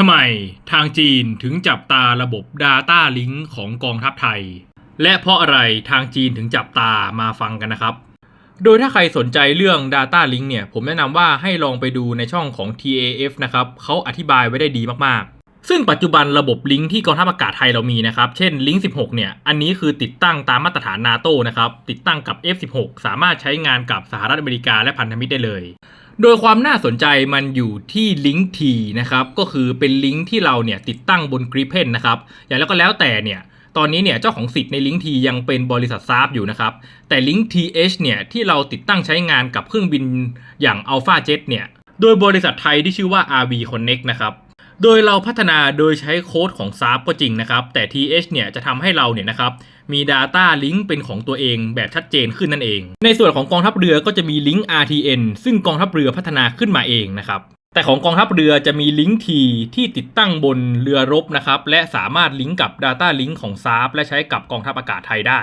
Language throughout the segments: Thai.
ทำไมทางจีนถึงจับตาระบบ Data Link ของกองทัพไทย และเพราะอะไรทางจีนถึงจับตามาฟังกันนะครับ โดยถ้าใครสนใจเรื่อง Data Link เนี่ย ผมแนะนำว่าให้ลองไปดูในช่องของ TAF นะครับเขาอธิบายไว้ได้ดีมากๆ ซึ่งปัจจุบันระบบลิงก์ที่กองทัพอากาศไทยเรามีนะครับ เช่นลิงก์16 เนี่ย อันนี้คือติดตั้งตามมาตรฐานนาโตนะครับ ติดตั้งกับ F16 สามารถใช้งานกับสหรัฐอเมริกาและพันธมิตรได้เลย โดยความน่าสนใจมันอยู่ที่ลิงก์ทีนะครับก็คือเป็นลิงก์ที่เราเนี่ยติดตั้งบนกริเพนนะครับอย่างแล้วก็แล้วแต่เนี่ยตอนนี้เนี่ยเจ้าของสิทธิ์ในลิงก์ทียังเป็นบริษัทซาบอยู่นะครับแต่ลิงก์ TH เนี่ยที่เราติดตั้งใช้งานกับเครื่องบินอย่าง Alpha Jet เนี่ยโดยบริษัทไทยที่ชื่อว่า RV Connect นะครับ โดยเราพัฒนาโดยใช้โค้ดของ s a p ก็จริงนะครับ แต่ TH เนี่ยจะทำให้เราเนี่ยนะครับมี Data Link เป็นของตัวเองแบบชัดเจนขึ้นนั่นเอง ในส่วนของกองทัพเรือก็จะมีลิงก์ RTN ซึ่งกองทัพเรือพัฒนาขึ้นมาเองนะครับแต่ของกองทัพเรือจะมีลิงก์ T ที่ติดตั้งบนเรือรบนะครับและสามารถลิงก์กับ Data Link ของ s a p และใช้กับกองทัพอากาศไทยได้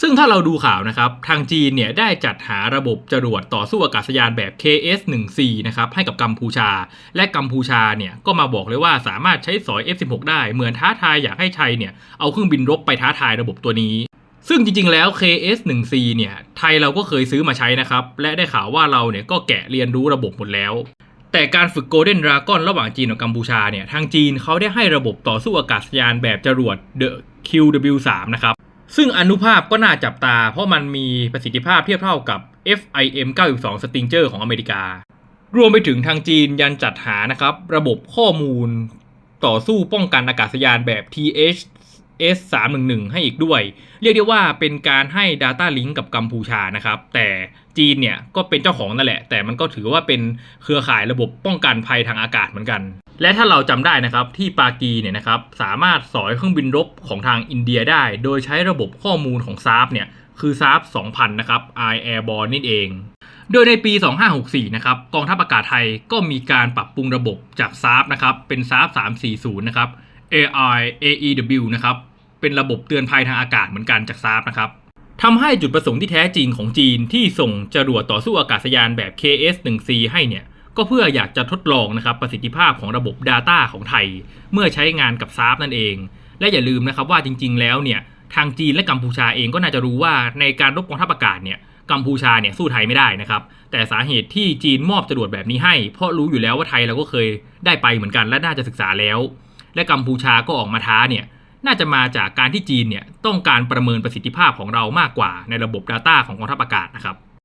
ซึ่งถ้าเราดูข่าวนะครับ ทางจีนเนี่ยได้จัดหาระบบจรวดต่อสู้อากาศยานแบบ KS-1C นะครับให้กับกัมพูชา และกัมพูชาเนี่ยก็มาบอกเลยว่าสามารถใช้สอย F16 ได้ เหมือนท้าทายอยากให้ไทยเนี่ยเอาเครื่องบินรบไปท้าทายระบบตัวนี้ ซึ่งจริงๆแล้ว KS-1C เนี่ยไทยเราก็เคยซื้อมาใช้นะครับ และได้ข่าวว่าเราเนี่ยก็แกะเรียนรู้ระบบหมดแล้วแต่การฝึก Golden Dragon ระหว่างจีนกับกัมพูชาเนี่ย ทางจีนเขาได้ให้ระบบต่อสู้อากาศยานแบบจรวด The QW3 นะครับ ซึ่งอนุภาพก็น่าจับตา เพราะมันมีประสิทธิภาพเทียบเท่ากับ FIM 92 Stinger ของอเมริกา รวมไปถึงทางจีนยันจัดหานะครับ ระบบข้อมูลต่อสู้ป้องกันอากาศยานแบบ TH S 3 1 1ให้อีกด้วย เรียกได้ว่าเป็นการให้ Data Link กับกัมพูชานะครับ แต่จีนเนี่ยก็เป็นเจ้าของนั่นแหละ แต่มันก็ถือว่าเป็นเครือข่ายระบบป้องกันภัยทางอากาศเหมือนกัน และถ้าเราจำได้นะครับที่ปากีเนี่ยนะครับสามารถสอยเครื่องบินรบของทางอินเดียได้ โดยใช้ระบบข้อมูลของซา p เนี่ยคือซา p 2000 นะครับ i Airborne นี่เอง โดยในปี 2564 นะครับกองทัพอากาศไทยก็มีการปรับปรุงระบบจาก s a p นะครับเป็น s a p 340 นะครับ AI AEW นะครับเป็นระบบเตือนภัยทางอากาศเหมือนกันจาก s a p นะครับทำให้จุดประสงค์ที่แท้จริงของจีนที่ส่งจรวดต่อสู้อากาศยานแบบ KS-1C ให้เนี่ย ก็เพื่ออยากจะทดลองนะครับประสิทธิภาพของระบบ Data ของไทย เมื่อใช้งานกับ s a p นั่นเอง และอย่าลืมนะครับว่าจริง ๆ แล้วเนี่ยทางจีนและกัมพูชาเองก็น่าจะรู้ว่าในการรบกองทัพอากาศเนี่ยกัมพูชาเนี่ยสู้ไทยไม่ได้นะครับ แต่สาเหตุที่จีนมอบจรวดแบบนี้ให้ เพราะรู้อยู่แล้วว่าไทยเราก็เคยได้ไปเหมือนกันและน่าจะศึกษาแล้ว และกัมพูชาก็ออกมาท้าเนี่ยน่าจะมาจากการที่จีนเนี่ยต้องการประเมินประสิทธิภาพของเรามากกว่าในระบบ Data ของกองทัพอากาศนะครับ